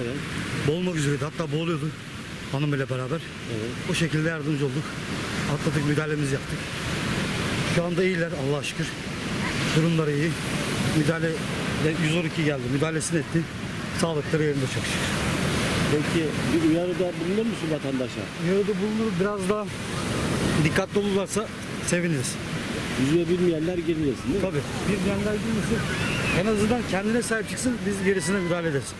Evet. Boğulmak üzereydi. Hatta boğuluyordu hanım ile beraber. Evet. O şekilde yardımcı olduk. Atladık, müdahalemizi yaptık. Şu anda iyiler Allah'a şükür. Durumları iyi. Müdahale 112 geldi. Müdahalesini etti. Sağlıkları yerinde çok şükür. Peki bir uyarıda bulunur musun vatandaşa? Yarıda bulunur biraz daha dikkatli olurlarsa seviniriz. Yüzme bilmeyenler girilmesin değil mi? Tabii. Bir yandan girmesin. En azından kendine sahip çıksın. Biz gerisine müdahale ederiz.